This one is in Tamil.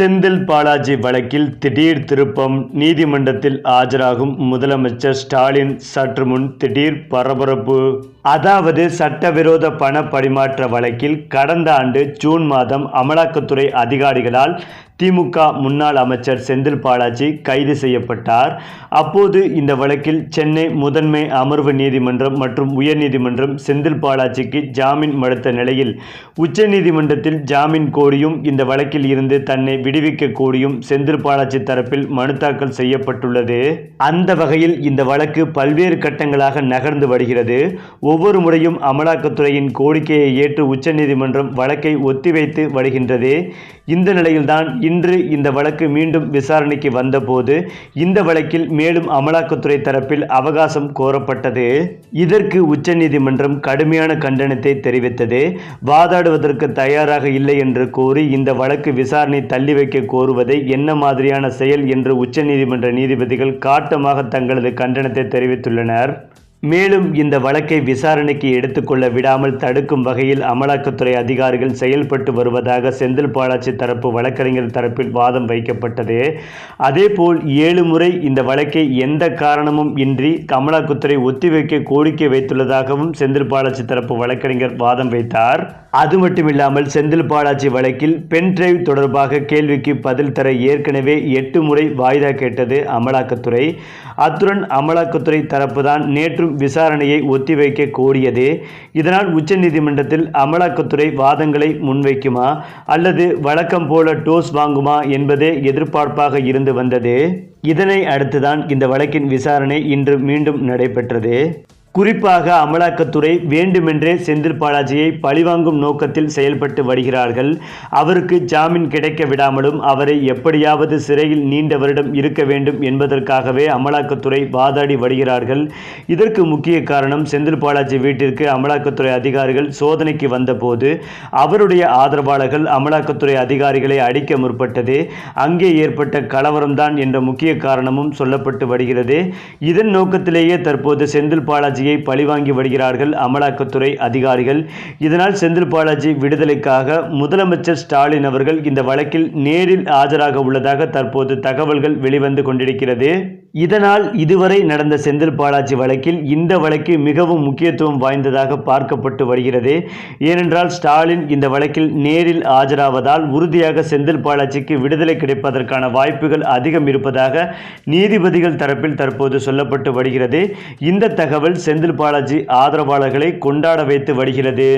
செந்தில் பாலாஜி வழக்கில் திடீர் திருப்பம் நீதிமன்றத்தில் ஆஜராகும் முதலமைச்சர் ஸ்டாலின் சற்று முன் திடீர் பரபரப்பு. அதாவது சட்டவிரோத பண பரிமாற்ற வழக்கில் கடந்த ஆண்டு ஜூன் மாதம் அமலாக்கத்துறை அதிகாரிகளால் திமுக முன்னாள் அமைச்சர் செந்தில் பாலாஜி கைது செய்யப்பட்டார். அப்போது இந்த வழக்கில் சென்னை முதன்மை அமர்வு நீதிமன்றம் மற்றும் உயர்நீதிமன்றம் செந்தில் பாலாஜிக்கு ஜாமீன் மறுத்த நிலையில் உச்சநீதிமன்றத்தில் ஜாமீன் கோரியும் இந்த வழக்கில் இருந்து தன்னை விடுவிக்க கோரியும் செந்தில் பாலாஜி தரப்பில் மனு தாக்கல் செய்யப்பட்டுள்ளது. அந்த வகையில் இந்த வழக்கு பல்வேறு கட்டங்களாக நகர்ந்து வருகிறது. ஒவ்வொரு முறையும் அமலாக்கத்துறையின் கோரிக்கையை ஏற்று உச்சநீதிமன்றம் வழக்கை ஒத்திவைத்து வருகின்றது. இந்த நிலையில்தான் இன்று இந்த வழக்கு மீண்டும் விசாரணைக்கு வந்தபோது இந்த வழக்கில் மேலும் அமலாக்கத்துறை தரப்பில் அவகாசம் கோரப்பட்டது. இதற்கு உச்சநீதிமன்றம் கடுமையான கண்டனத்தை தெரிவித்தது. வாதாடுவதற்கு தயாராக இல்லை என்று கூறி இந்த வழக்கு விசாரணை தள்ளி வைக்க கோருவதை என்ன மாதிரியான செயல் என்று உச்சநீதிமன்ற நீதிபதிகள் காட்டமாக தங்களது கண்டனத்தை தெரிவித்துள்ளனர். மேலும் இந்த வழக்கை விசாரணைக்கு எடுத்துக்கொள்ள விடாமல் தடுக்கும் வகையில் அமலாக்கத்துறை அதிகாரிகள் செயல்பட்டு வருவதாக செந்தில் பாலாஜி தரப்பு வழக்கறிஞர் தரப்பில் வாதம் வைக்கப்பட்டது. அதேபோல் ஏழு முறை இந்த வழக்கை எந்த காரணமும் இன்றி அமலாக்கத்துறை ஒத்திவைக்க கோரிக்கை வைத்துள்ளதாகவும் செந்தில் பாலாஜி தரப்பு வழக்கறிஞர் வாதம் வைத்தார். அது மட்டுமில்லாமல் செந்தில் பாலாஜி வழக்கில் பென் டிரைவ் தொடர்பாக கேள்விக்கு பதில் தர ஏற்கனவே எட்டு முறை வாய்தா கேட்டது அமலாக்கத்துறை. அத்துடன் அமலாக்கத்துறை தரப்புதான் நேற்றும் விசாரணையை ஒத்திவைக்க கோரியது இதனால் உச்சநீதிமன்றத்தில் அமலாக்கத்துறை வாதங்களை முன்வைக்குமா? அல்லது வழக்கம் போல டோஸ் வாங்குமா என்பதே எதிர்பார்ப்பாக இருந்து வந்தது. இதனை அடுத்துதான் இந்த வழக்கின் விசாரணை இன்று மீண்டும் நடைபெற்றது. குறிப்பாக அமலாக்கத்துறை வேண்டுமென்றே செந்தில் பாலாஜியை பழிவாங்கும் நோக்கத்தில் செயல்பட்டு வருகிறார்கள். அவருக்கு ஜாமீன் கிடைக்க விடாமலும் அவரை எப்படியாவது சிறையில் நீண்ட வருடம் இருக்க வேண்டும் என்பதற்காகவே அமலாக்கத்துறை வாதாடி வருகிறார்கள். இதற்கு முக்கிய காரணம் செந்தில் பாலாஜி வீட்டிற்கு அமலாக்கத்துறை அதிகாரிகள் சோதனைக்கு வந்தபோது அவருடைய ஆதரவாளர்கள் அமலாக்கத்துறை அதிகாரிகளை அடிக்க முற்பட்டது. அங்கே ஏற்பட்ட கலவரம்தான் என்ற முக்கிய காரணமும் சொல்லப்பட்டு வருகிறது. இதன் நோக்கத்திலேயே தற்போது செந்தில் பாலாஜியை பழிவாங்கி வருகிறார்கள் அமலாக்கத்துறை அதிகாரிகள். இதனால் செந்தில் பாலாஜி விடுதலைக்காக முதலமைச்சர் ஸ்டாலின் அவர்கள் இந்த வழக்கில் நேரில் ஆஜராக உள்ளதாக தற்போது தகவல்கள் வெளிவந்து கொண்டிருக்கிறது. இதனால் இதுவரை நடந்த செந்தில் பாலாஜி வழக்கில் இந்த வழக்கு மிகவும் முக்கியத்துவம் வாய்ந்ததாக பார்க்கப்பட்டு வருகிறது. ஏனென்றால் ஸ்டாலின் இந்த வழக்கில் நேரில் ஆஜராவதால் உறுதியாக செந்தில் பாலாஜிக்கு விடுதலை கிடைப்பதற்கான வாய்ப்புகள் அதிகம் இருப்பதாக நீதிபதிகள் தரப்பில் தற்போது சொல்லப்பட்டு வருகிறது. இந்த தகவல் செந்தில் பாலாஜி ஆதரவாளர்களை கொண்டாட வைத்து வருகிறது.